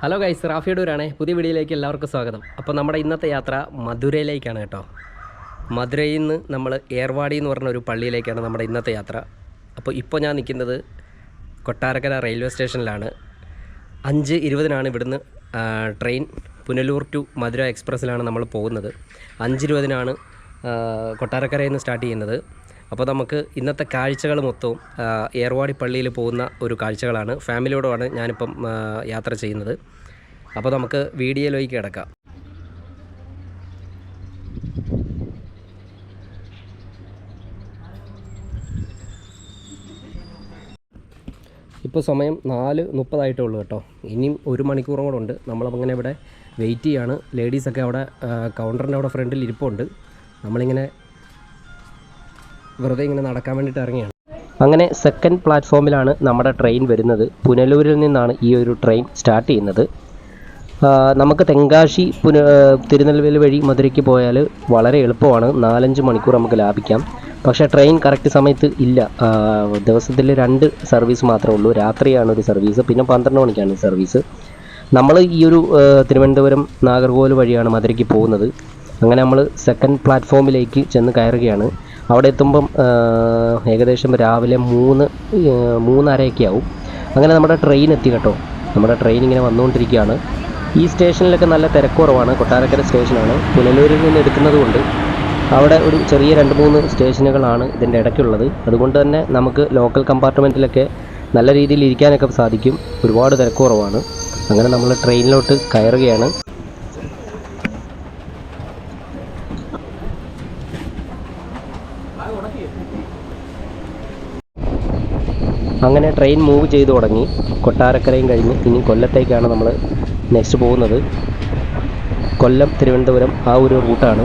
Hello guys റാഫിയഡൂരാണേ പുതിയ വീഡിയോയിലേക്ക് എല്ലാവർക്കും സ്വാഗതം. അപ്പോൾ നമ്മുടെ ഇന്നത്തെ യാത്ര മധുരയിലേക്കാണ് കേട്ടോ. മധുരയിൽ നിന്ന് നമ്മൾ ഏർവാടി എന്ന് പറഞ്ഞ ഒരു പള്ളിയിലേക്കാണ് നമ്മുടെ ഇന്നത്തെ യാത്ര. അപ്പോൾ ഇപ്പോൾ ഞാൻ നിൽക്കുന്നത് കൊട്ടാരക്കര റെയിൽവേ സ്റ്റേഷനിലാണ് അഞ്ച് ഇരുപതിനാണ് ഇവിടുന്ന് ട്രെയിൻ പുനലൂർ ടു മധുര എക്സ്പ്രസ്സിലാണ് നമ്മൾ പോകുന്നത്. അഞ്ച് ഇരുപതിനാണ് കൊട്ടാരക്കരയിൽ നിന്ന് സ്റ്റാർട്ട് ചെയ്യുന്നത്. അപ്പോൾ നമുക്ക് ഇന്നത്തെ കാഴ്ചകൾ മൊത്തവും ഏർവാടി പള്ളിയിൽ പോകുന്ന ഒരു കാഴ്ചകളാണ്. ഫാമിലിയോടുമാണ് ഞാനിപ്പം യാത്ര ചെയ്യുന്നത്. അപ്പോൾ നമുക്ക് വീഡിയോയിലേക്ക് കിടക്കാം. ഇപ്പോൾ സമയം നാല് മുപ്പതായിട്ടേ ഉള്ളൂ കേട്ടോ. ഇനിയും ഒരു മണിക്കൂറും കൂടെ ഉണ്ട്. നമ്മളങ്ങനെ ഇവിടെ വെയിറ്റ് ചെയ്യാണ്. ലേഡീസൊക്കെ അവിടെ കൗണ്ടറിന്റെ അവിടെ ഫ്രണ്ടിൽ ഇരിപ്പുണ്ട്. നമ്മളിങ്ങനെ വെറുതെ ഇങ്ങനെ നടക്കാൻ വേണ്ടിയിട്ട് ഇറങ്ങിയാണ്. അങ്ങനെ സെക്കൻഡ് പ്ലാറ്റ്ഫോമിലാണ് നമ്മുടെ ട്രെയിൻ വരുന്നത്. പുനലൂരിൽ നിന്നാണ് ഈ ഒരു ട്രെയിൻ സ്റ്റാർട്ട് ചെയ്യുന്നത്. നമുക്ക് തെങ്കാശി പുന തിരുനെൽവേലി വഴി മധുരയ്ക്ക് പോയാൽ വളരെ എളുപ്പമാണ്. നാലഞ്ച് മണിക്കൂർ നമുക്ക് ലാഭിക്കാം. പക്ഷേ ട്രെയിൻ കറക്റ്റ് സമയത്ത് ഇല്ല. ദിവസത്തിൽ രണ്ട് സർവീസ് മാത്രമേ ഉള്ളൂ. രാത്രിയാണ് ഒരു സർവീസ് പിന്നെ പന്ത്രണ്ട് മണിക്കാണ് സർവീസ് നമ്മൾ ഈ ഒരു തിരുവനന്തപുരം നാഗർകോവിൽ വഴിയാണ് മധുരയ്ക്ക് പോകുന്നത്. അങ്ങനെ നമ്മൾ സെക്കൻഡ് പ്ലാറ്റ്ഫോമിലേക്ക് ചെന്ന് കയറുകയാണ്. അവിടെ എത്തുമ്പം ഏകദേശം രാവിലെ മൂന്ന് മൂന്നരയൊക്കെ ആവും അങ്ങനെ നമ്മുടെ ട്രെയിൻ എത്തി കേട്ടോ. നമ്മുടെ ട്രെയിൻ ഇങ്ങനെ വന്നുകൊണ്ടിരിക്കുകയാണ്. ഈ സ്റ്റേഷനിലൊക്കെ നല്ല തിരക്കുറവാണ്. കൊട്ടാരക്കര സ്റ്റേഷനാണ്. പുനലൂരിൽ നിന്ന് എടുക്കുന്നത് കൊണ്ട് അവിടെ ഒരു ചെറിയ രണ്ട് മൂന്ന് സ്റ്റേഷനുകളാണ് ഇതിന്റെ ഇടയ്ക്കുള്ളത്. അതുകൊണ്ട് തന്നെ നമുക്ക് ലോക്കൽ കമ്പാർട്ട്മെന്റിലൊക്കെ നല്ല രീതിയിൽ ഇരിക്കാനൊക്കെ സാധിക്കും. ഒരുപാട് തിരക്കുറവാണ്. അങ്ങനെ നമ്മൾ ട്രെയിനിലോട്ട് കയറുകയാണ്. അങ്ങനെ ട്രെയിൻ മൂവ് ചെയ്തു തുടങ്ങി. കൊട്ടാരക്കരയും കഴിഞ്ഞ് ഇനി കൊല്ലത്തേക്കാണ് നമ്മൾ നെക്സ്റ്റ് പോകുന്നത്. കൊല്ലം തിരുവനന്തപുരം ആ ഒരു റൂട്ടാണ്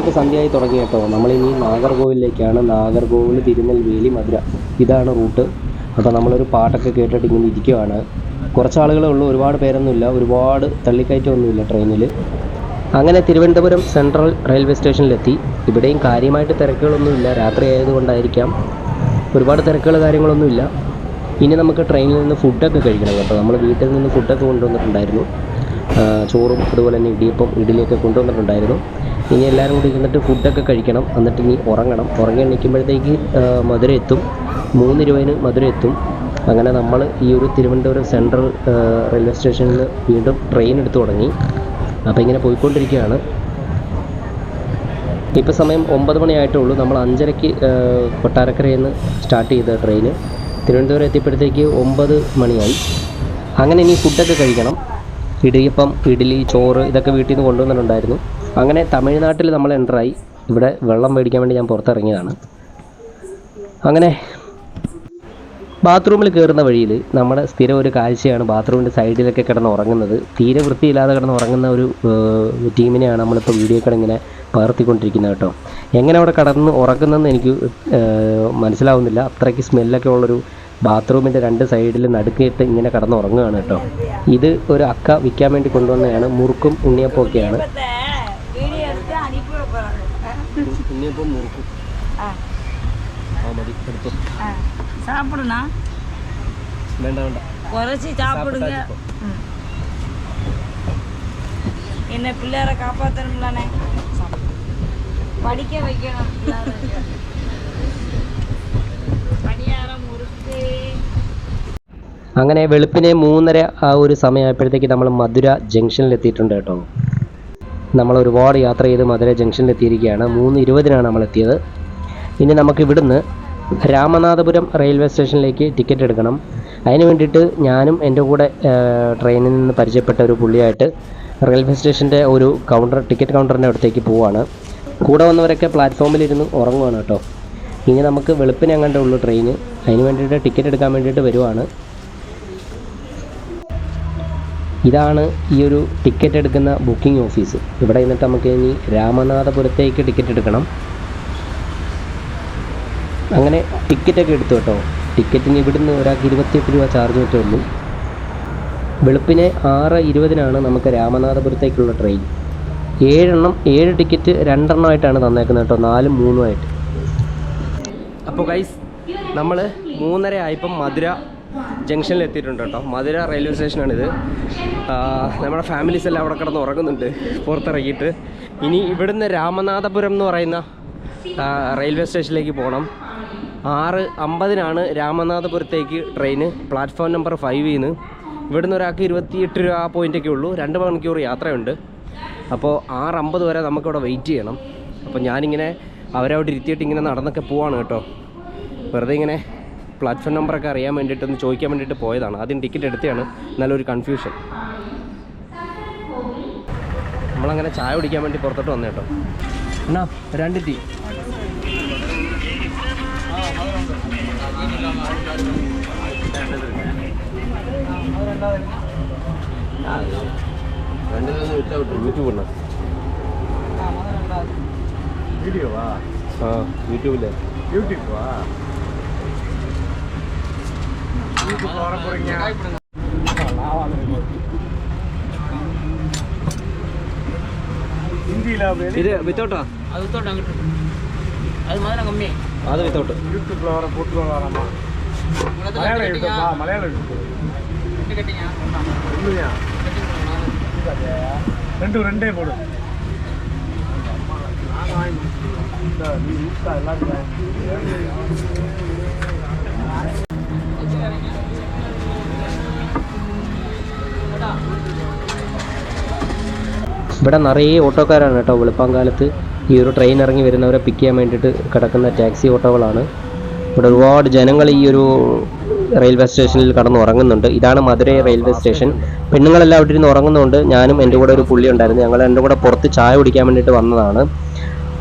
ഒക്കെ സന്ധ്യയായി തുടങ്ങി കേട്ടോ. നമ്മളിനി നാഗർകോവിലേക്കാണ് നാഗർകോവിൽ തിരുനെൽവേലി മധുര. ഇതാണ് റൂട്ട്. അപ്പോൾ നമ്മളൊരു പാട്ടൊക്കെ കേട്ടിട്ട് ഇങ്ങനെ ഇരിക്കുവാണ്. കുറച്ച് ആളുകളേ ഉള്ളൂ ഒരുപാട് പേരൊന്നുമില്ല ഒരുപാട് തള്ളിക്കയറ്റമൊന്നുമില്ല ട്രെയിനിൽ അങ്ങനെ തിരുവനന്തപുരം സെൻട്രൽ റെയിൽവേ സ്റ്റേഷനിലെത്തി. ഇവിടെയും കാര്യമായിട്ട് തിരക്കുകളൊന്നുമില്ല രാത്രി ആയതുകൊണ്ടായിരിക്കാം ഒരുപാട് തിരക്കുകൾ കാര്യങ്ങളൊന്നുമില്ല. ഇനി നമുക്ക് ട്രെയിനിൽ നിന്ന് ഫുഡൊക്കെ കഴിക്കണം കേട്ടോ. നമ്മൾ വീട്ടിൽ നിന്ന് ഫുഡൊക്കെ കൊണ്ടുവന്നിട്ടുണ്ടായിരുന്നു. ചോറും അതുപോലെ തന്നെ ഇടിയപ്പം ഇഡ്ഡലിയൊക്കെ കൊണ്ടുവന്നിട്ടുണ്ടായിരുന്നു. ഇനി എല്ലാവരും കൂടി ഇരുന്നിട്ട് ഫുഡൊക്കെ കഴിക്കണം. എന്നിട്ട് ഇനി ഉറങ്ങണം. ഉറങ്ങി എണീക്കുമ്പോഴത്തേക്ക് മധുര എത്തും. മൂന്ന് രൂപയിന് മധുര എത്തും. അങ്ങനെ നമ്മൾ ഈ ഒരു തിരുവനന്തപുരം സെൻട്രൽ റെയിൽവേ സ്റ്റേഷനിൽ വീണ്ടും ട്രെയിൻ എടുത്തു തുടങ്ങി. അപ്പോൾ ഇങ്ങനെ പോയിക്കൊണ്ടിരിക്കുകയാണ്. ഇപ്പോൾ സമയം ഒമ്പത് മണിയായിട്ടേ ഉള്ളൂ നമ്മൾ അഞ്ചരയ്ക്ക് കൊട്ടാരക്കരയിൽ നിന്ന് സ്റ്റാർട്ട് ചെയ്ത ട്രെയിൻ തിരുവനന്തപുരം എത്തിയപ്പോഴത്തേക്ക് ഒമ്പത് മണിയായി. അങ്ങനെ ഇനി ഫുഡൊക്കെ കഴിക്കണം. ഇടിയപ്പം ഇഡ്ഡലി ചോറ് ഇതൊക്കെ വീട്ടിൽ നിന്ന് കൊണ്ടുവന്നിട്ടുണ്ടായിരുന്നു. അങ്ങനെ തമിഴ്നാട്ടിൽ നമ്മൾ എന്ററായി ഇവിടെ വെള്ളം മേടിക്കാൻ വേണ്ടി ഞാൻ പുറത്തിറങ്ങിയതാണ്. അങ്ങനെ ബാത്റൂമിൽ കയറുന്ന വഴിയിൽ നമ്മുടെ സ്ഥിരം ഒരു കാഴ്ചയാണ് ബാത്റൂമിന്റെ സൈഡിലൊക്കെ കിടന്ന് ഉറങ്ങുന്നത്. തീരെ വൃത്തിയില്ലാതെ കിടന്ന് ഉറങ്ങുന്ന ഒരു ടീമിനെയാണ് നമ്മളിപ്പോൾ വീഡിയോ ഇങ്ങനെ പകർത്തിക്കൊണ്ടിരിക്കുന്നത് കേട്ടോ. എങ്ങനെ അവിടെ കടന്ന് ഉറങ്ങുന്നതെന്ന് എനിക്ക് മനസ്സിലാവുന്നില്ല. അത്രയ്ക്ക് സ്മെല്ലൊക്കെ ഉള്ളൊരു ബാത്റൂമിന്റെ രണ്ട് സൈഡിൽ നടുക്കിയിട്ട് ഇങ്ങനെ കടന്ന് ഉറങ്ങുകയാണ് കേട്ടോ. ഇത് ഒരു അക്ക വിൽക്കാൻ വേണ്ടി കൊണ്ടുവന്നതാണ്. മുറുക്കും ഉണ്ണിയപ്പമൊക്കെയാണ് കഴിഞ്ഞപ്പോൾ മുറുക്കും ആ. മതി എടുത്തു. സാപ്പിടുന്നാ? വേണ്ട വേണ്ട. കുറച്ച് സാപ്പിടുക എന്നെ പിള്ളേരെ കാപ്പാത്തണമില്ലാണേ പഠിക്കാൻ വെക്കണം പണിയാറം മുറുക്കേ. അങ്ങനെ വെളുപ്പിനെ മൂന്നര ആ ഒരു സമയമായപ്പോഴത്തേക്ക് നമ്മൾ മധുര ജംഗ്ഷനിലെത്തിയിട്ടുണ്ട് കേട്ടോ. നമ്മൾ ഒരുപാട് യാത്ര ചെയ്ത് മധുര ജംഗ്ഷനിൽ എത്തിയിരിക്കുകയാണ് മൂന്ന് ഇരുപതിനാണ് നമ്മൾ എത്തിയത് ഇനി നമുക്ക് ഇവിടുന്ന് രാമനാഥപുരം റെയിൽവേ സ്റ്റേഷനിലേക്ക് ടിക്കറ്റ് എടുക്കണം. അതിന് വേണ്ടിയിട്ട് ഞാനും എന്റെ കൂടെ ട്രെയിനിൽ നിന്ന് പരിചയപ്പെട്ട ഒരു പുള്ളിയായിട്ട് റെയിൽവേ സ്റ്റേഷന്റെ ഒരു കൗണ്ടർ ടിക്കറ്റ് കൗണ്ടറിന്റെ അടുത്തേക്ക് പോവുകയാണ് കൂടെ വന്നവരൊക്കെ പ്ലാറ്റ്ഫോമിലിരുന്ന് ഉറങ്ങുവാണ് കേട്ടോ. ഇനി നമുക്ക് വെളുപ്പിനെ അങ്ങനെ ഉള്ളൂ ട്രെയിന്. അതിന് വേണ്ടിയിട്ട് ടിക്കറ്റ് എടുക്കാൻ വേണ്ടിയിട്ട് വരുവാണ്. ഇതാണ് ഈ ഒരു ടിക്കറ്റ് എടുക്കുന്ന ബുക്കിംഗ് ഓഫീസ് ഇവിടെ നിന്നിട്ട് നമുക്ക് ഇനി രാമനാഥപുരത്തേക്ക് ടിക്കറ്റ് എടുക്കണം. അങ്ങനെ ടിക്കറ്റൊക്കെ എടുത്തു കേട്ടോ. ടിക്കറ്റിന് ഇവിടുന്ന് ഒരാൾക്ക് ഇരുപത്തിയെട്ട് രൂപ ചാർജ് പറ്റുള്ളൂ വെളുപ്പിനെ ആറ് ഇരുപതിനാണ് നമുക്ക് രാമനാഥപുരത്തേക്കുള്ള ട്രെയിൻ ഏഴെണ്ണം ഏഴ് ടിക്കറ്റ് രണ്ടെണ്ണമായിട്ടാണ് തന്നേക്കുന്നത് കേട്ടോ. നാലും മൂന്നുമായിട്ട് അപ്പോൾ ഗൈസ് നമ്മൾ മൂന്നര ആയപ്പം മധുര ജംഗ്ഷനിൽ എത്തിയിട്ടുണ്ട് കേട്ടോ. മധുര റെയിൽവേ സ്റ്റേഷനാണിത്. നമ്മുടെ ഫാമിലീസ് എല്ലാം അവിടെ കിടന്ന് ഉറങ്ങുന്നുണ്ട്. പുറത്തിറങ്ങിയിട്ട്. ഇനി ഇവിടുന്ന് രാമനാഥപുരം എന്ന് പറയുന്ന റെയിൽവേ സ്റ്റേഷനിലേക്ക് പോകണം. ആറ് അമ്പതിനാണ് രാമനാഥപുരത്തേക്ക് ട്രെയിന്. പ്ലാറ്റ്ഫോം നമ്പർ ഫൈവിൽ നിന്ന് ഇവിടുന്ന് ഒരാൾക്ക് ഇരുപത്തിയെട്ട് രൂപ പോയിന്റൊക്കെ ഉള്ളൂ. രണ്ട് മണിക്കൂർ യാത്രയുണ്ട്. അപ്പോൾ ആറ് അമ്പത് വരെ നമുക്കിവിടെ വെയിറ്റ് ചെയ്യണം. അപ്പോൾ ഞാനിങ്ങനെ അവരവിടെ ഇരുത്തിയിട്ട് ഇങ്ങനെ നടന്നൊക്കെ പോവാണ് കേട്ടോ. വെറുതെ ഇങ്ങനെ പ്ലാറ്റ്ഫോം നമ്പറൊക്കെ അറിയാൻ വേണ്ടിയിട്ട് ഒന്ന് ചോദിക്കാൻ വേണ്ടിയിട്ട് പോയതാണ്. ആദ്യം ടിക്കറ്റ് എടുത്തതാണ്. നല്ലൊരു കൺഫ്യൂഷൻ നമ്മളങ്ങനെ ചായ കുടിക്കാൻ വേണ്ടി പുറത്തോട്ട് വന്നു കേട്ടോ എന്നാ രണ്ട് ടീ യൂട്യൂബ് വീഡിയോവാ യൂട്യൂബ് இது வித்தவுட்டா அது வித்தவுட் அங்கிட்டு அது மாதிரி கம்மி அது வித்தவுட் யூடியூப்ல வர போட்டு வராமா மலையாள யூடியூப் மலையாள யூடியூப். ரெண்டு ரெண்டே போடு. நான் வாங்கி ഇവിടെ നിറയെ ഓട്ടോക്കാരാണ് കേട്ടോ വെളുപ്പാങ്കാലത്ത്. ഈ ഒരു ട്രെയിൻ ഇറങ്ങി വരുന്നവരെ പിക്ക് ചെയ്യാൻ വേണ്ടിയിട്ട് കിടക്കുന്ന ടാക്സി ഓട്ടോകളാണ്. ഇവിടെ ഒരുപാട് ജനങ്ങൾ ഈ ഒരു റെയിൽവേ സ്റ്റേഷനിൽ കടന്ന് ഉറങ്ങുന്നുണ്ട് ഇതാണ് മധുരൈ റെയിൽവേ സ്റ്റേഷൻ പെണ്ണുങ്ങളെല്ലാം അവിടെ ഇരുന്ന് ഉറങ്ങുന്നുണ്ട്. ഞാനും എന്റെ കൂടെ ഒരു പുള്ളി ഉണ്ടായിരുന്നു. ഞങ്ങൾ എന്റെ കൂടെ പുറത്ത് ചായ കുടിക്കാൻ വേണ്ടിയിട്ട് വന്നതാണ്.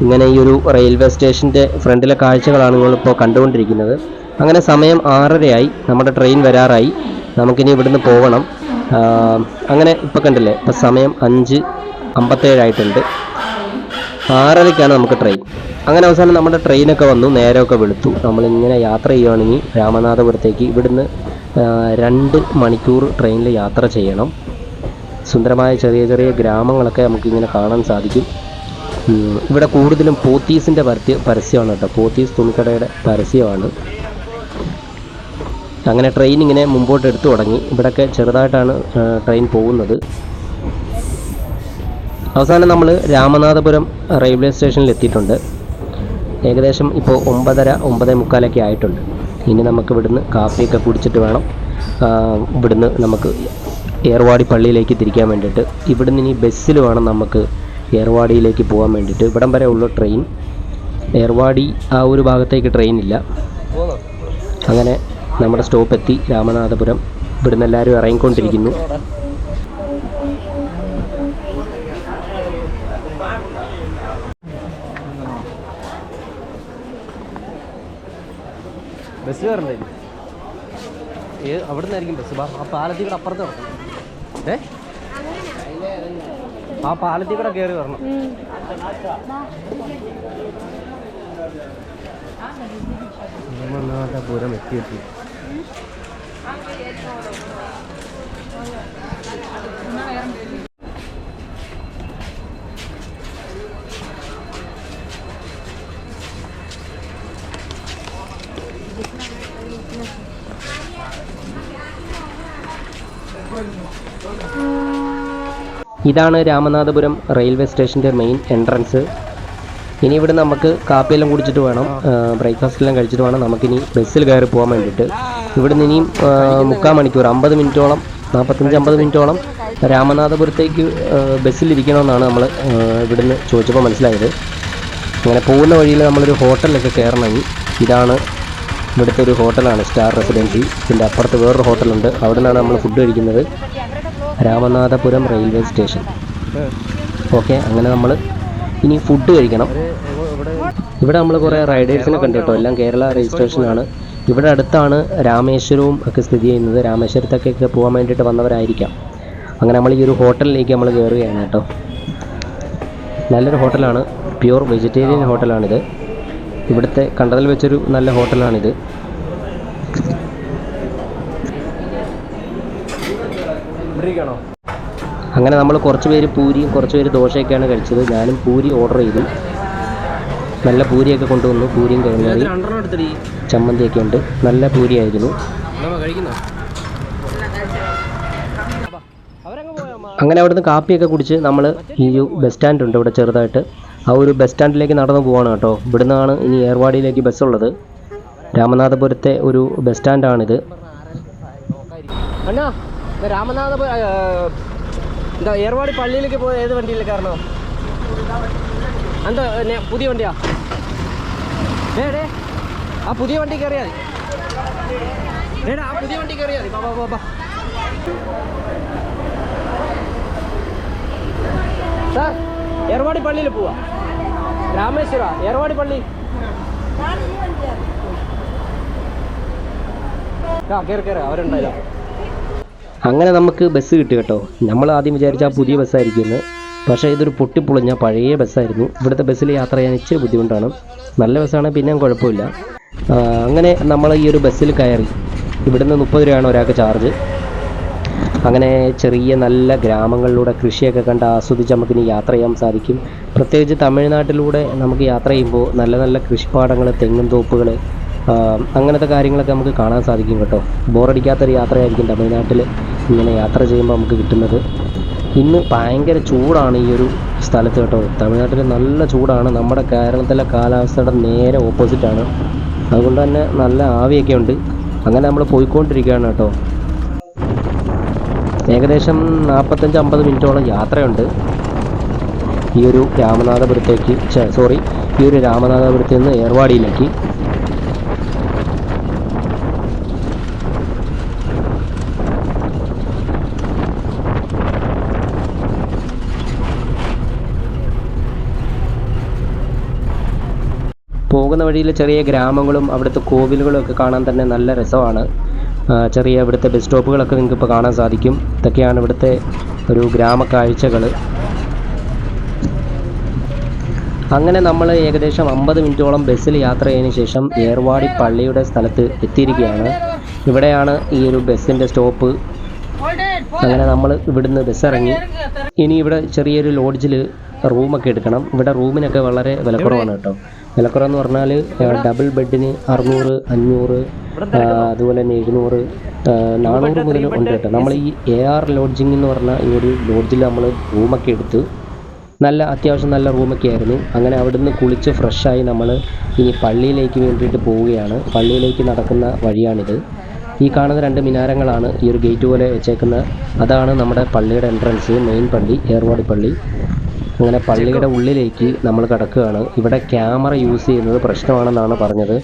ഇങ്ങനെ ഈ ഒരു റെയിൽവേ സ്റ്റേഷന്റെ ഫ്രണ്ടിലെ കാഴ്ചകളാണ് നിങ്ങളിപ്പോൾ കണ്ടുകൊണ്ടിരിക്കുന്നത്. അങ്ങനെ സമയം ആറരയായി. നമ്മുടെ ട്രെയിൻ വരാറായി. നമുക്കിനി ഇവിടുന്ന് പോകണം. അങ്ങനെ ഇപ്പോൾ കണ്ടില്ലേ? ഇപ്പം സമയം അഞ്ച് അമ്പത്തേഴായിട്ടുണ്ട്. ആറരയ്ക്കാണ് നമുക്ക് ട്രെയിൻ അങ്ങനെ അവസാനം നമ്മുടെ ട്രെയിനൊക്കെ വന്നു നേരമൊക്കെ വെളുത്തു. നമ്മളിങ്ങനെ യാത്ര ചെയ്യുകയാണെങ്കിൽ രാമനാഥപുരത്തേക്ക് ഇവിടുന്ന് രണ്ട് മണിക്കൂർ ട്രെയിനിൽ യാത്ര ചെയ്യണം. സുന്ദരമായ ചെറിയ ചെറിയ ഗ്രാമങ്ങളൊക്കെ നമുക്കിങ്ങനെ കാണാൻ സാധിക്കും. ഇവിടെ കൂടുതലും പോത്തീസിന്റെ പരസ്യ പരസ്യമാണ് കേട്ടോ. പോത്തീസ് തുണിക്കടയുടെ പരസ്യമാണ്. അങ്ങനെ ട്രെയിൻ ഇങ്ങനെ മുമ്പോട്ട് എടുത്തു തുടങ്ങി. ഇവിടെയൊക്കെ ചെറുതായിട്ടാണ് ട്രെയിൻ പോകുന്നത്. അവസാനം നമ്മൾ രാമനാഥപുരം റെയിൽവേ സ്റ്റേഷനിൽ എത്തിയിട്ടുണ്ട്. ഏകദേശം ഇപ്പോൾ ഒമ്പതര ഒമ്പതേ മുക്കാലൊക്കെ ആയിട്ടുണ്ട്. ഇനി നമുക്ക് ഇവിടുന്ന് കാപ്പിയൊക്കെ കുടിച്ചിട്ട് വേണം. ഇവിടുന്ന് നമുക്ക് ഏർവാടി പള്ളിയിലേക്ക് തിരിക്കാൻ വേണ്ടിയിട്ട്. ഇവിടുന്ന് ഇനി ബസ്സിൽ വേണം നമുക്ക് ഏർവാടിയിലേക്ക് പോകാൻ വേണ്ടിയിട്ട്. ഇവിടം വരെ ഉള്ള ട്രെയിൻ. ഏർവാടി ആ ഒരു ഭാഗത്തേക്ക് ട്രെയിൻ ഇല്ല. അങ്ങനെ നമ്മുടെ സ്റ്റോപ്പ് എത്തി രാമനാഥപുരം. ഇവിടുന്ന് എല്ലാവരും ഇറങ്ങിക്കൊണ്ടിരിക്കുന്നു. ബസ് കയറണ്ടേ? ഏ അവിടെ നിന്നായിരിക്കും ബസ് ആ പാലത്തിൽ കൂടെ അപ്പുറത്ത് കിടക്കണം ഏ? ആ പാലത്തിൽ കൂടെ കയറി വരണം. പൂരം എത്തിയെത്തി ഇതാണ് രാമനാഥപുരം റെയിൽവേ സ്റ്റേഷന്റെ മെയിൻ എൻട്രൻസ് ഇനി ഇവിടെ നമുക്ക് കാപ്പിയെല്ലാം കുടിച്ചിട്ട് വേണം. ബ്രേക്ക്ഫാസ്റ്റ് എല്ലാം കഴിച്ചിട്ട് വേണം. നമുക്കിനി ബസ്സിൽ കയറി പോകാൻ വേണ്ടിയിട്ട്. ഇവിടുന്ന് ഇനിയും മുക്കാൽ മണിക്കൂർ അമ്പത് മിനിറ്റോളം നാൽപ്പത്തഞ്ച് അമ്പത് മിനിറ്റോളം രാമനാഥപുരത്തേക്ക് ബസ്സിലിരിക്കണമെന്നാണ് നമ്മൾ ഇവിടുന്ന് ചോദിച്ചപ്പോൾ മനസ്സിലായത്. അങ്ങനെ പോകുന്ന വഴിയിൽ നമ്മളൊരു ഹോട്ടലിലൊക്കെ കയറണമെങ്കിൽ ഇതാണ് ഇവിടുത്തെ ഒരു ഹോട്ടലാണ് സ്റ്റാർ റെസിഡൻസി. ഇതിന്റെ അപ്പുറത്ത് വേറൊരു ഹോട്ടലുണ്ട്. അവിടെ നിന്നാണ് നമ്മൾ ഫുഡ് കഴിക്കുന്നത്. Ramanathapuram railway station. ഓക്കെ അങ്ങനെ നമ്മൾ ഇനി ഫുഡ് കഴിക്കണം. ഇവിടെ നമ്മൾ കുറേ റൈഡേഴ്സിനെ കണ്ടു കേട്ടോ. എല്ലാം കേരള രജിസ്ട്രേഷനാണ്. ഇവിടെ അടുത്താണ് രാമേശ്വരവും ഒക്കെ സ്ഥിതി ചെയ്യുന്നത്. രാമേശ്വരത്തൊക്കെ പോകാൻ വേണ്ടിയിട്ട് വന്നവരായിരിക്കാം. അങ്ങനെ നമ്മൾ ഈ ഒരു ഹോട്ടലിലേക്ക് നമ്മൾ കയറുകയാണ് കേട്ടോ. നല്ലൊരു ഹോട്ടലാണ്. പ്യുവർ വെജിറ്റേറിയൻ ഹോട്ടലാണിത്. ഇവിടുത്തെ കണ്ടതിൽ വെച്ചൊരു നല്ല ഹോട്ടലാണിത്. അങ്ങനെ നമ്മൾ കുറച്ച് പേര് പൂരിയും കുറച്ച് പേര് ദോശയൊക്കെയാണ് കഴിച്ചത്. ഞാനും പൂരി ഓർഡർ ചെയ്തു. നല്ല പൂരിയൊക്കെ കൊണ്ടുവന്നു. പൂരിയും കിഴങ്ങറി എടുത്തടി. ചമ്മന്തിയൊക്കെ ഉണ്ട്. നല്ല പൂരിയായിരുന്നു. ആയിരുന്നു അങ്ങനെ അവിടുന്ന് കാപ്പിയൊക്കെ കുടിച്ച് നമ്മൾ ഈ ഒരു ബസ് സ്റ്റാൻഡ് ഉണ്ട് ഇവിടെ ചെറുതായിട്ട്. ആ ഒരു ബസ് സ്റ്റാൻഡിലേക്ക് നടന്നു പോവാണ് കേട്ടോ. ഇവിടുന്നാണ് ഇനി ഏർവാടിയിലേക്ക് ബസ്സുള്ളത് രാമനാഥപുരത്തെ ഒരു ബസ് സ്റ്റാൻഡാണിത് അണ്ണാ രാമനാഥപുരം എന്താ ഏർവാടി പള്ളിയിലേക്ക് പോയ ഏത് വണ്ടിയിൽ കാരണം എന്താ പുതിയ വണ്ടിയാ? ഏ ഡേ ആ പുതിയ വണ്ടി കയറിയാൽ മതി. ഏടാ ആ പുതിയ വണ്ടി കയറിയാൽ മതി. ബാബാ ബാബാ സാർ ഏർവാടി പള്ളിയിൽ പോവാ. രാമേശ്വര ഏർവാടി പള്ളി. ആ കയറി കയറി അവരുണ്ടായില്ല. അങ്ങനെ നമുക്ക് ബസ് കിട്ടി കേട്ടോ. നമ്മൾ ആദ്യം വിചാരിച്ച ആ പുതിയ ബസ്സായിരിക്കുമെന്ന് പക്ഷേ ഇതൊരു പൊട്ടിപ്പൊളിഞ്ഞ പഴയ ബസ്സായിരുന്നു ഇവിടുത്തെ ബസ്സിൽ യാത്ര ചെയ്യാൻ ഇച്ചിരി ബുദ്ധിമുട്ടാണ്. നല്ല ബസ്സാണ് പിന്നെ കുഴപ്പമില്ല. അങ്ങനെ നമ്മൾ ഈ ഒരു ബസ്സിൽ കയറി. ഇവിടുന്ന് മുപ്പത് രൂപയാണ് ഒരാൾക്ക് ചാർജ് അങ്ങനെ ചെറിയ നല്ല ഗ്രാമങ്ങളിലൂടെ കൃഷിയൊക്കെ കണ്ട് ആസ്വദിച്ച് നമുക്കിനി യാത്ര ചെയ്യാൻ സാധിക്കും. പ്രത്യേകിച്ച് തമിഴ്നാട്ടിലൂടെ നമുക്ക് യാത്ര ചെയ്യുമ്പോൾ നല്ല നല്ല കൃഷിപ്പാടങ്ങൾ തെങ്ങും തോപ്പുകൾ അങ്ങനത്തെ കാര്യങ്ങളൊക്കെ നമുക്ക് കാണാൻ സാധിക്കും കേട്ടോ. ബോറടിക്കാത്തൊരു യാത്രയായിരിക്കും തമിഴ്നാട്ടിൽ ഇങ്ങനെ യാത്ര ചെയ്യുമ്പോൾ നമുക്ക് കിട്ടുന്നത്. ഇന്ന് ഭയങ്കര ചൂടാണ് ഈ ഒരു സ്ഥലത്ത് കേട്ടോ. തമിഴ്നാട്ടിൽ നല്ല ചൂടാണ്. നമ്മുടെ കേരളത്തിലെ കാലാവസ്ഥയുടെ നേരെ ഓപ്പോസിറ്റാണ് അതുകൊണ്ട് തന്നെ നല്ല ആവിയൊക്കെ ഉണ്ട്. അങ്ങനെ നമ്മൾ പോയിക്കൊണ്ടിരിക്കുകയാണ് കേട്ടോ. ഏകദേശം നാൽപ്പത്തഞ്ച് അമ്പത് മിനിറ്റോളം യാത്രയുണ്ട്. ഈ ഒരു രാമനാഥപുരത്തേക്ക് സോറി ഈ ഒരു രാമനാഥപുരത്ത് നിന്ന് ഏർവാടിയിലേക്ക്. പോകുന്ന വഴിയിൽ ചെറിയ ഗ്രാമങ്ങളും അവിടുത്തെ കോവിലുകളും ഒക്കെ കാണാൻ തന്നെ നല്ല രസമാണ്. ചെറിയ ഇവിടുത്തെ ബസ് സ്റ്റോപ്പുകളൊക്കെ നിങ്ങൾക്ക് ഇപ്പോൾ കാണാൻ സാധിക്കും. ഇതൊക്കെയാണ് ഇവിടുത്തെ ഒരു ഗ്രാമ കാഴ്ചകൾ. അങ്ങനെ നമ്മൾ ഏകദേശം അമ്പത് മിനിറ്റോളം ബസ്സിൽ യാത്ര ചെയ്തതിന് ശേഷം ഏർവാടി പള്ളിയുടെ സ്ഥലത്ത് എത്തിയിരിക്കുകയാണ്. ഇവിടെയാണ് ഈ ഒരു ബസ്സിന്റെ സ്റ്റോപ്പ് അങ്ങനെ നമ്മൾ ഇവിടുന്ന് ബസ് ഇറങ്ങി ഇനി ഇവിടെ ചെറിയൊരു ലോഡ്ജിൽ റൂമൊക്കെ എടുക്കണം. ഇവിടെ റൂമിനൊക്കെ വളരെ വിലക്കുറവാണ് കേട്ടോ. വിലക്കുറവെന്ന് പറഞ്ഞാൽ ഡബിൾ ബെഡിന് അറുന്നൂറ് അഞ്ഞൂറ് അതുപോലെ തന്നെ എഴുന്നൂറ് നാനൂറ് മുതൽ ഉണ്ട് കേട്ടോ. നമ്മൾ ഈ എ ആർ ലോഡ്ജിങ് എന്ന് പറഞ്ഞ ഈ ഒരു ലോഡ്ജിൽ നമ്മൾ റൂമൊക്കെ എടുത്ത് നല്ല അത്യാവശ്യം നല്ല റൂമൊക്കെ ആയിരുന്നു. അങ്ങനെ അവിടുന്ന് കുളിച്ച് ഫ്രഷായി നമ്മൾ ഇനി പള്ളിയിലേക്ക് വേണ്ടിയിട്ട് പോവുകയാണ്. പള്ളിയിലേക്ക് നടക്കുന്ന വഴിയാണിത്. ഈ കാണുന്ന രണ്ട് മിനാരങ്ങളാണ് ഈ ഒരു ഗേറ്റ് പോലെ വെച്ചേക്കുന്നത്. അതാണ് നമ്മുടെ പള്ളിയുടെ എൻട്രൻസ് മെയിൻ പള്ളി ഏർവാടി പള്ളി. അങ്ങനെ പള്ളിയുടെ ഉള്ളിലേക്ക് നമ്മൾ കിടക്കുകയാണ്. ഇവിടെ ക്യാമറ യൂസ് ചെയ്യുന്നത് പ്രശ്നമാണെന്നാണ് പറഞ്ഞത്.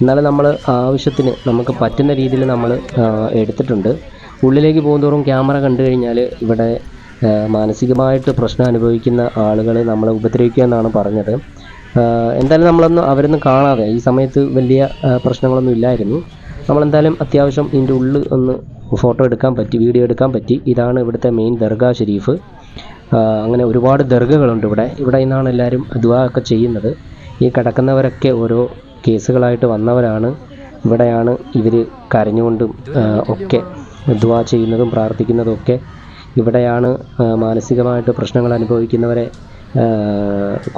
എന്നാലും നമ്മൾ ആവശ്യത്തിന് നമുക്ക് പറ്റുന്ന രീതിയിൽ നമ്മൾ എടുത്തിട്ടുണ്ട്. ഉള്ളിലേക്ക് പോകുന്തോറും ക്യാമറ കണ്ടു കഴിഞ്ഞാൽ ഇവിടെ മാനസികമായിട്ട് പ്രശ്നം അനുഭവിക്കുന്ന ആളുകൾ നമ്മളെ ഉപദ്രവിക്കുക എന്നാണ് പറഞ്ഞത്. എന്തായാലും നമ്മളൊന്നും അവരൊന്നും കാണാതെ ഈ സമയത്ത് വലിയ പ്രശ്നങ്ങളൊന്നും ഇല്ലായിരുന്നു. നമ്മളെന്തായാലും അത്യാവശ്യം ഇതിന്റെ ഉള്ളിൽ ഒന്ന് ഫോട്ടോ എടുക്കാൻ പറ്റി വീഡിയോ എടുക്കാൻ പറ്റി. ഇതാണ് ഇവിടുത്തെ മെയിൻ ദർഗാ ഷെരീഫ് അങ്ങനെ ഒരുപാട് ദർഗകളുണ്ട് ഇവിടെ. ഇവിടെ നിന്നാണ് എല്ലാവരും ദുവാ ഒക്കെ ചെയ്യുന്നത്. ഈ കിടക്കുന്നവരൊക്കെ ഓരോ കേസുകളായിട്ട് വന്നവരാണ്. ഇവിടെയാണ് ഇവർ കരഞ്ഞുകൊണ്ടും ഒക്കെ ദുവാ ചെയ്യുന്നതും പ്രാർത്ഥിക്കുന്നതും ഒക്കെ. ഇവിടെയാണ് മാനസികമായിട്ട് പ്രശ്നങ്ങൾ അനുഭവിക്കുന്നവരെ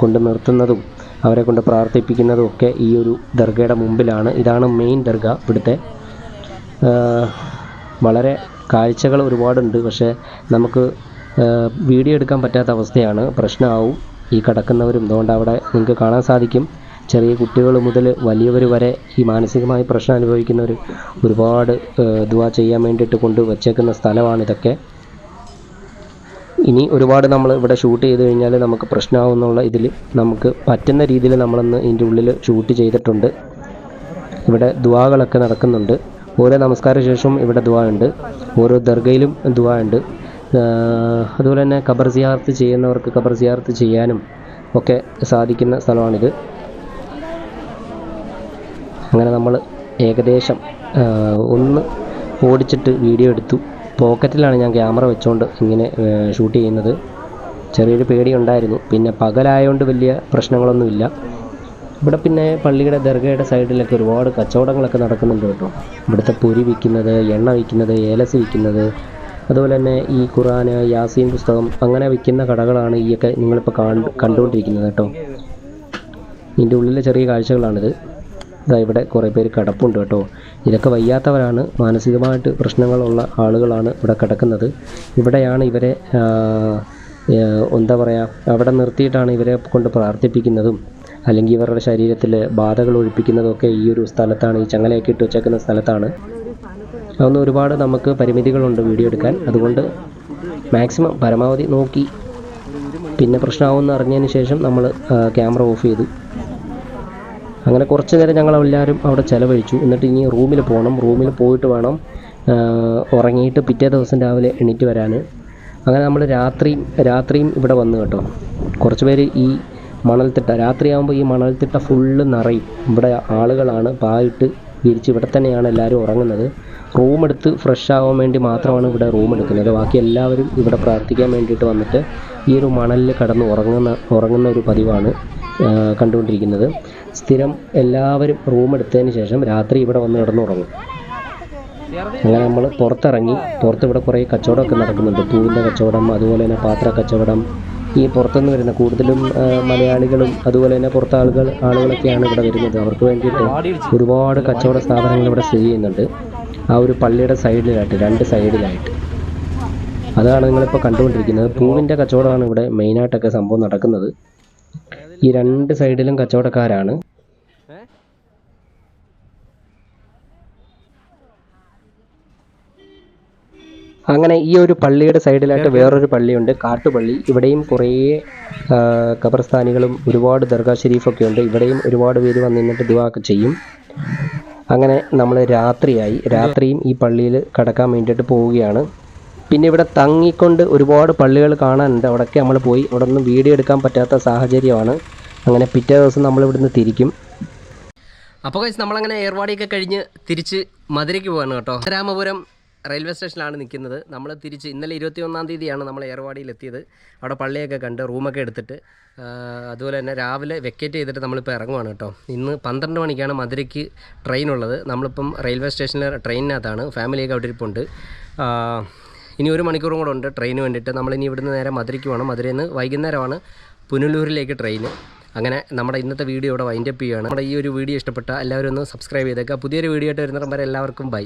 കൊണ്ടു നിർത്തുന്നതും അവരെ കൊണ്ട് പ്രാർത്ഥിപ്പിക്കുന്നതും ഒക്കെ ഈ ഒരു ദർഗയുടെ മുമ്പിലാണ്. ഇതാണ് മെയിൻ ദർഗ ഇവിടുത്തെ. വളരെ കാഴ്ചകൾ ഒരുപാടുണ്ട്. പക്ഷേ നമുക്ക് വീഡിയോ എടുക്കാൻ പറ്റാത്ത അവസ്ഥയാണ്. പ്രശ്നമാവും. ഈ കിടക്കുന്നവരും അതുകൊണ്ട് അവിടെ നിങ്ങൾക്ക് കാണാൻ സാധിക്കും. ചെറിയ കുട്ടികൾ മുതൽ വലിയവർ വരെ ഈ മാനസികമായി പ്രശ്നം അനുഭവിക്കുന്നവർ ഒരുപാട് ദുവാ ചെയ്യാൻ വേണ്ടിയിട്ട് കൊണ്ട് വച്ചേക്കുന്ന സ്ഥലമാണിതൊക്കെ ഇനി ഒരുപാട് നമ്മൾ ഇവിടെ ഷൂട്ട് ചെയ്ത് കഴിഞ്ഞാൽ നമുക്ക് പ്രശ്നമാവുന്നുള്ള ഇതിൽ നമുക്ക് പറ്റുന്ന രീതിയിൽ നമ്മളൊന്ന് ഇതിന്റെ ഉള്ളിൽ ഷൂട്ട് ചെയ്തിട്ടുണ്ട്. ഇവിടെ ദുവാകളൊക്കെ നടക്കുന്നുണ്ട്. ഓരോ നമസ്കാര ശേഷവും ഇവിടെ ദുവാ ഉണ്ട്. ഓരോ ദർഗയിലും ദുവാ ഉണ്ട്. അതുപോലെ തന്നെ ഖബർ സിയാർത്ത് ചെയ്യുന്നവർക്ക് ഖബർ സിയാർത്ത് ചെയ്യാനും ഒക്കെ സാധിക്കുന്ന സ്ഥലമാണിത്. അങ്ങനെ നമ്മൾ ഏകദേശം ഒന്ന് ഓടിച്ചിട്ട് വീഡിയോ എടുത്തു. പോക്കറ്റിലാണ് ഞാൻ ക്യാമറ വെച്ചുകൊണ്ട് ഇങ്ങനെ ഷൂട്ട് ചെയ്യുന്നത്. ചെറിയൊരു പേടി ഉണ്ടായിരുന്നു പിന്നെ പകലായതുകൊണ്ട് വലിയ പ്രശ്നങ്ങളൊന്നുമില്ല ഇവിടെ പിന്നെ പള്ളിയുടെ ദർഗയുടെ സൈഡിലൊക്കെ ഒരുപാട് കച്ചവടങ്ങളൊക്കെ നടക്കുന്നുണ്ട് കേട്ടോ. ഇവിടുത്തെ പൊരി വിൽക്കുന്നത് എണ്ണ വിൽക്കുന്നത് ഏലസി വിൽക്കുന്നത് അതുപോലെ തന്നെ ഈ ഖുറാൻ യാസീൻ പുസ്തകം അങ്ങനെ വിൽക്കുന്ന കടകളാണ് ഈ ഒക്കെ നിങ്ങളിപ്പോൾ കണ്ടു കണ്ടുകൊണ്ടിരിക്കുന്നത് കേട്ടോ. ഇതിന്റെ ഉള്ളിലെ ചെറിയ കാഴ്ചകളാണിത്. ഇതാ ഇവിടെ കുറേ പേര് കിടപ്പുണ്ട് കേട്ടോ. ഇതൊക്കെ വയ്യാത്തവരാണ്. മാനസികമായിട്ട് പ്രശ്നങ്ങളുള്ള ആളുകളാണ് ഇവിടെ കിടക്കുന്നത്. ഇവിടെയാണ് ഇവരെ എന്താ പറയുക അവിടെ നിർത്തിയിട്ടാണ് ഇവരെ കൊണ്ട് പ്രാർത്ഥിപ്പിക്കുന്നതും അല്ലെങ്കിൽ ഇവരുടെ ശരീരത്തിൽ ബാധകൾ ഒഴിപ്പിക്കുന്നതൊക്കെ ഈ ഒരു സ്ഥലത്താണ് ഈ ചങ്ങലയൊക്കെ ഇട്ട് വെച്ചേക്കുന്ന സ്ഥലത്താണ്. അതൊന്നും ഒരുപാട് നമുക്ക് പരിമിതികളുണ്ട് വീഡിയോ എടുക്കാൻ. അതുകൊണ്ട് മാക്സിമം പരമാവധി നോക്കി. പിന്നെ പ്രശ്നമാവുമെന്ന് അറിഞ്ഞതിന് ശേഷം നമ്മൾ ക്യാമറ ഓഫ് ചെയ്തു. അങ്ങനെ കുറച്ച് നേരം ഞങ്ങൾ എല്ലാവരും അവിടെ ചിലവഴിച്ചു. എന്നിട്ട് ഇനി റൂമിൽ പോകണം റൂമിൽ പോയിട്ട് വേണം ഉറങ്ങിയിട്ട് പിറ്റേ ദിവസം രാവിലെ എണീറ്റ് വരാൻ അങ്ങനെ നമ്മൾ രാത്രിയും രാത്രിയും ഇവിടെ വന്നു കേട്ടോ. കുറച്ച് പേര് ഈ മണൽത്തിട്ട രാത്രിയാകുമ്പോൾ ഈ മണൽത്തിട്ട ഫുള്ള് നിറയും. ഇവിടെ ആളുകളാണ് പായിട്ട് വിരിച്ച് ഇവിടെ തന്നെയാണ് എല്ലാവരും ഉറങ്ങുന്നത്. റൂം എടുത്ത് ഫ്രഷ് ആവാൻ വേണ്ടി മാത്രമാണ് ഇവിടെ റൂം എടുക്കുന്നത്. ബാക്കി എല്ലാവരും ഇവിടെ പ്രാർത്ഥിക്കാൻ വേണ്ടിയിട്ട് വന്നിട്ട് ഈ ഒരു മണലിൽ കിടന്ന് ഉറങ്ങുന്ന ഉറങ്ങുന്ന ഒരു പതിവാണ് കണ്ടുകൊണ്ടിരിക്കുന്നത്. സ്ഥിരം എല്ലാവരും റൂം എടുത്തതിന് ശേഷം രാത്രി ഇവിടെ വന്ന് കിടന്നുറങ്ങും. അങ്ങനെ നമ്മൾ പുറത്തിറങ്ങി പുറത്ത് ഇവിടെ കുറേ കച്ചവടമൊക്കെ നടക്കുന്നുണ്ട്. പൂവിന്റെ കച്ചവടം അതുപോലെ തന്നെ പാത്ര കച്ചവടം. ഈ പുറത്തുനിന്ന് വരുന്ന കൂടുതലും മലയാളികളും അതുപോലെ തന്നെ പുറത്തെ ആളുകൾ ആളുകളൊക്കെയാണ് ഇവിടെ വരുന്നത്. അവർക്ക് വേണ്ടിയിട്ട് ഒരുപാട് കച്ചവട സ്ഥാപനങ്ങൾ ഇവിടെ സ്ഥിതി ചെയ്യുന്നുണ്ട്. ആ ഒരു പള്ളിയുടെ സൈഡിലായിട്ട് രണ്ട് സൈഡിലായിട്ട്. അതാണ് നിങ്ങളിപ്പോൾ കണ്ടുകൊണ്ടിരിക്കുന്നത്. പൂവിന്റെ കച്ചവടമാണ് ഇവിടെ മെയിനായിട്ടൊക്കെ സംഭവം നടക്കുന്നത്. ഈ രണ്ട് സൈഡിലും കച്ചവടക്കാരാണ്. അങ്ങനെ ഈ ഒരു പള്ളിയുടെ സൈഡിലായിട്ട് വേറൊരു പള്ളിയുണ്ട് കാട്ടുപള്ളി. ഇവിടെയും കുറേ ഖബർസ്ഥാനികളും ഒരുപാട് ദർഗാ ഷെരീഫൊക്കെ ഉണ്ട് ഇവിടെയും ഒരുപാട് പേര് വന്ന് നിന്നിട്ട് ദുവാക്ക് ചെയ്യും. അങ്ങനെ നമ്മൾ രാത്രിയായി. രാത്രിയും ഈ പള്ളിയിൽ കടക്കാൻ വേണ്ടിയിട്ട് പോവുകയാണ്. പിന്നെ ഇവിടെ തങ്ങിക്കൊണ്ട് ഒരുപാട് പള്ളികൾ കാണാനുണ്ട്. അവിടെയൊക്കെ നമ്മൾ പോയി. അവിടെ ഒന്നും വീഡിയോ എടുക്കാൻ പറ്റാത്ത സാഹചര്യമാണ്. അങ്ങനെ പിറ്റേ ദിവസം നമ്മൾ ഇവിടുന്ന് തിരിക്കും. അപ്പോൾ കഴിച്ച് നമ്മളങ്ങനെ ഏർവാടിയൊക്കെ കഴിഞ്ഞ് തിരിച്ച് മധുരയ്ക്ക് പോകാണ് കേട്ടോ. രാമപുരം റെയിൽവേ സ്റ്റേഷനിലാണ് നിൽക്കുന്നത്. നമ്മൾ തിരിച്ച് ഇന്നലെ ഇരുപത്തി ഒന്നാം തീയതിയാണ് നമ്മൾ ഏർവാടിയിൽ എത്തിയത്. അവിടെ പള്ളിയൊക്കെ കണ്ട് റൂമൊക്കെ എടുത്തിട്ട് അതുപോലെ തന്നെ രാവിലെ വെക്കേറ്റ് ചെയ്തിട്ട് നമ്മളിപ്പോൾ ഇറങ്ങുവാണ് കേട്ടോ. ഇന്ന് പന്ത്രണ്ട് മണിക്കാണ് മധുരയ്ക്ക് ട്രെയിൻ ഉള്ളത്. നമ്മളിപ്പം റെയിൽവേ സ്റ്റേഷനിലെ ട്രെയിനിനകത്താണ്. ഫാമിലിയൊക്കെ അവിടെ ഇരിപ്പുണ്ട്. ഇനി ഒരു മണിക്കൂറും കൂടെ ഉണ്ട് ട്രെയിന് വേണ്ടിയിട്ട്. നമ്മളിനി ഇവിടുന്ന് നേരെ മധുരയ്ക്ക് പോകണം മധുരയിൽ നിന്ന് വൈകുന്നേരമാണ് പുനലൂരിലേക്ക് ട്രെയിൻ അങ്ങനെ നമ്മുടെ ഇന്നത്തെ വീഡിയോ ഇവിടെ വൈൻഡപ്പ് ചെയ്യുകയാണ്. നമ്മുടെ ഈ ഒരു വീഡിയോ ഇഷ്ടപ്പെട്ട എല്ലാവരും ഒന്ന് സബ്സ്ക്രൈബ് ചെയ്തേക്കുക പുതിയൊരു വീഡിയോ ആയിട്ട് വരുന്നിടം വരെ എല്ലാവർക്കും ബൈ